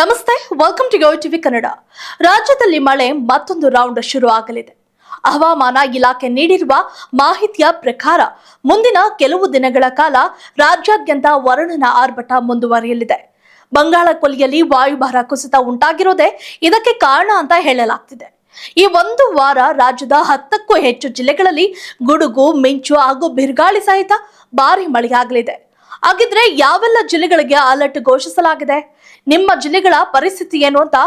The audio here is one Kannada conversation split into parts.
ನಮಸ್ತೆ ವೆಲ್ಕಮ್ ಟು ಟಿವಿ ಕನ್ನಡ ರಾಜ್ಯದಲ್ಲಿ ಮಳೆ ಮತ್ತೊಂದು ರೌಂಡ್ ಶುರು ಆಗಲಿದೆ ಹವಾಮಾನ ಇಲಾಖೆ ನೀಡಿರುವ ಮಾಹಿತಿಯ ಪ್ರಕಾರ ಮುಂದಿನ ಕೆಲವು ದಿನಗಳ ಕಾಲ ರಾಜ್ಯಾದ್ಯಂತ ವರುಣನ ಆರ್ಭಟ ಮುಂದುವರಿಯಲಿದೆ. ಬಂಗಾಳ ಕೊಲ್ಲಿಯಲ್ಲಿ ವಾಯುಭಾರ ಕುಸಿತ ಉಂಟಾಗಿರೋದೇ ಇದಕ್ಕೆ ಕಾರಣ ಅಂತ ಹೇಳಲಾಗ್ತಿದೆ. ಈ ಒಂದು ವಾರ ರಾಜ್ಯದ ಹತ್ತಕ್ಕೂ ಹೆಚ್ಚು ಜಿಲ್ಲೆಗಳಲ್ಲಿ ಗುಡುಗು, ಮಿಂಚು ಹಾಗೂ ಬಿರುಗಾಳಿ ಸಹಿತ ಭಾರಿ ಮಳೆಯಾಗಲಿದೆ. ಹಾಗಿದ್ರೆ ಯಾವೆಲ್ಲ ಜಿಲ್ಲೆಗಳಿಗೆ ಅಲರ್ಟ್ ಘೋಷಿಸಲಾಗಿದೆ? ನಿಮ್ಮ ಜಿಲ್ಲೆಗಳ ಪರಿಸ್ಥಿತಿ ಏನು ಅಂತ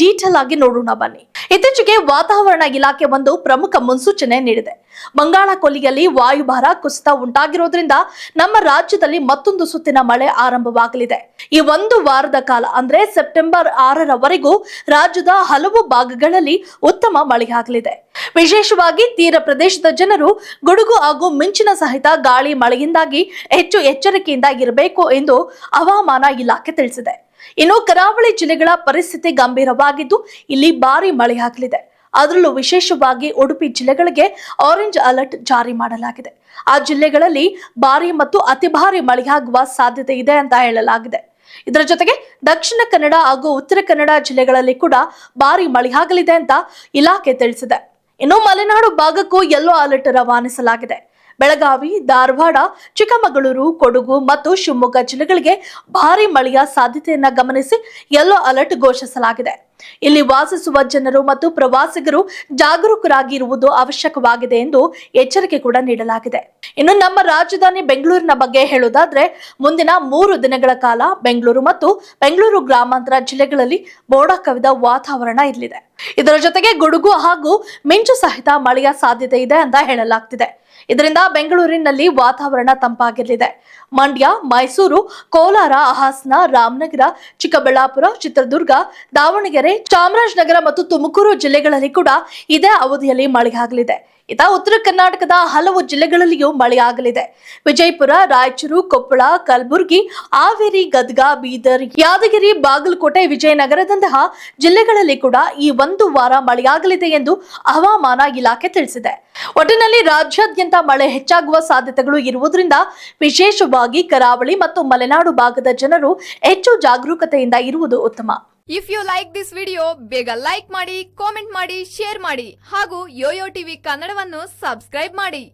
ಡೀಟೇಲ್ ಆಗಿ ನೋಡೋಣ ಬನ್ನಿ. ಇತ್ತೀಚೆಗೆ ವಾತಾವರಣ ಇಲಾಖೆ ಒಂದು ಪ್ರಮುಖ ಮುನ್ಸೂಚನೆ ನೀಡಿದೆ. ಬಂಗಾಳ ಕೊಲ್ಲಿಯಲ್ಲಿ ವಾಯುಭಾರ ಕುಸಿತ ಉಂಟಾಗಿರೋದ್ರಿಂದ ನಮ್ಮ ರಾಜ್ಯದಲ್ಲಿ ಮತ್ತೊಂದು ಸುತ್ತಿನ ಮಳೆ ಆರಂಭವಾಗಲಿದೆ. ಈ ಒಂದು ವಾರದ ಕಾಲ ಅಂದ್ರೆ ಸೆಪ್ಟೆಂಬರ್ ಆರರವರೆಗೂ ರಾಜ್ಯದ ಹಲವು ಭಾಗಗಳಲ್ಲಿ ಉತ್ತಮ ಮಳೆಯಾಗಲಿದೆ. ವಿಶೇಷವಾಗಿ ತೀರ ಪ್ರದೇಶದ ಜನರು ಗುಡುಗು ಹಾಗೂ ಮಿಂಚಿನ ಸಹಿತ ಗಾಳಿ ಮಳೆಯಿಂದಾಗಿ ಹೆಚ್ಚು ಎಚ್ಚರಿಕೆಯಿಂದ ಇರಬೇಕು ಎಂದು ಹವಾಮಾನ ಇಲಾಖೆ ತಿಳಿಸಿದೆ. ಇನ್ನು ಕರಾವಳಿ ಜಿಲ್ಲೆಗಳ ಪರಿಸ್ಥಿತಿ ಗಂಭೀರವಾಗಿದ್ದು ಇಲ್ಲಿ ಭಾರಿ ಮಳೆಯಾಗಲಿದೆ ಅದರಲ್ಲೂ ವಿಶೇಷವಾಗಿ ಉಡುಪಿ ಜಿಲ್ಲೆಗಳಿಗೆ ಆರೆಂಜ್ ಅಲರ್ಟ್ ಜಾರಿ ಮಾಡಲಾಗಿದೆ. ಆ ಜಿಲ್ಲೆಗಳಲ್ಲಿ ಭಾರಿ ಮತ್ತು ಅತಿ ಭಾರಿ ಮಳೆಯಾಗುವ ಸಾಧ್ಯತೆ ಇದೆ ಅಂತ ಹೇಳಲಾಗಿದೆ. ಇದರ ಜೊತೆಗೆ ದಕ್ಷಿಣ ಕನ್ನಡ ಹಾಗೂ ಉತ್ತರ ಕನ್ನಡ ಜಿಲ್ಲೆಗಳಲ್ಲಿ ಕೂಡ ಭಾರಿ ಮಳೆಯಾಗಲಿದೆ ಅಂತ ಇಲಾಖೆ ತಿಳಿಸಿದೆ. ಇನ್ನು ಮಲೆನಾಡು ಭಾಗಕ್ಕೂ ಯೆಲ್ಲೋ ಅಲರ್ಟ್ ರವಾನಿಸಲಾಗಿದೆ. ಬೆಳಗಾವಿ, ಧಾರವಾಡ, ಚಿಕ್ಕಮಗಳೂರು, ಕೊಡಗು ಮತ್ತು ಶಿವಮೊಗ್ಗ ಜಿಲ್ಲೆಗಳಿಗೆ ಭಾರಿ ಮಳೆಯ ಸಾಧ್ಯತೆಯನ್ನ ಗಮನಿಸಿ ಯೆಲ್ಲೋ ಅಲರ್ಟ್ ಘೋಷಿಸಲಾಗಿದೆ. ಇಲ್ಲಿ ವಾಸಿಸುವ ಜನರು ಮತ್ತು ಪ್ರವಾಸಿಗರು ಜಾಗರೂಕರಾಗಿರುವುದು ಅವಶ್ಯಕವಾಗಿದೆ ಎಂದು ಎಚ್ಚರಿಕೆ ಕೂಡ ನೀಡಲಾಗಿದೆ. ಇನ್ನು ನಮ್ಮ ರಾಜಧಾನಿ ಬೆಂಗಳೂರಿನ ಬಗ್ಗೆ ಹೇಳುವುದಾದ್ರೆ, ಮುಂದಿನ ಮೂರು ದಿನಗಳ ಕಾಲ ಬೆಂಗಳೂರು ಮತ್ತು ಬೆಂಗಳೂರು ಗ್ರಾಮಾಂತರ ಜಿಲ್ಲೆಗಳಲ್ಲಿ ಮೋಡ ಕವಿದ ವಾತಾವರಣ ಇರಲಿದೆ. ಇದರ ಜೊತೆಗೆ ಗುಡುಗು ಹಾಗೂ ಮಿಂಚು ಸಹಿತ ಮಳೆಯ ಸಾಧ್ಯತೆ ಇದೆ ಅಂತ ಹೇಳಲಾಗ್ತಿದೆ. ಇದರಿಂದ ಬೆಂಗಳೂರಿನಲ್ಲಿ ವಾತಾವರಣ ತಂಪಾಗಿರಲಿದೆ. ಮಂಡ್ಯ, ಮೈಸೂರು, ಕೋಲಾರ, ಹಾಸನ, ರಾಮನಗರ, ಚಿಕ್ಕಬಳ್ಳಾಪುರ, ಚಿತ್ರದುರ್ಗ, ದಾವಣಗೆರೆ, ಚಾಮರಾಜನಗರ ಮತ್ತು ತುಮಕೂರು ಜಿಲ್ಲೆಗಳಲ್ಲಿ ಕೂಡ ಇದೇ ಅವಧಿಯಲ್ಲಿ ಮಳೆಯಾಗಲಿದೆ. ಇತ ಉತ್ತರ ಕರ್ನಾಟಕದ ಹಲವು ಜಿಲ್ಲೆಗಳಲ್ಲಿಯೂ ಮಳೆಯಾಗಲಿದೆ. ವಿಜಯಪುರ, ರಾಯಚೂರು, ಕೊಪ್ಪಳ, ಕಲಬುರಗಿ, ಹಾವೇರಿ, ಗದಗ, ಬೀದರ್, ಯಾದಗಿರಿ, ಬಾಗಲಕೋಟೆ, ವಿಜಯನಗರದಂತಹ ಜಿಲ್ಲೆಗಳಲ್ಲಿ ಕೂಡ ಈ ಒಂದು ವಾರ ಮಳೆಯಾಗಲಿದೆ ಎಂದು ಹವಾಮಾನ ಇಲಾಖೆ ತಿಳಿಸಿದೆ. ಒಟ್ಟಿನಲ್ಲಿ ರಾಜ್ಯಾದ್ಯಂತ ಮಳೆ ಹೆಚ್ಚಾಗುವ ಸಾಧ್ಯತೆಗಳು ಇರುವುದರಿಂದ ವಿಶೇಷವಾಗಿ ಕರಾವಳಿ ಮತ್ತು ಮಲೆನಾಡು ಭಾಗದ ಜನರು ಹೆಚ್ಚು ಜಾಗರೂಕತೆಯಿಂದ ಇರುವುದು ಉತ್ತಮ. If you like this video ಬೇಗ ಲೈಕ್ ಮಾಡಿ ಕಾಮೆಂಟ್ ಮಾಡಿ ಶೇರ್ ಮಾಡಿ ಹಾಗೂ ಯೋಯೋ ಟಿವಿ ಕನ್ನಡವನ್ನು ಸಬ್ಸ್ಕ್ರೈಬ್ ಮಾಡಿ.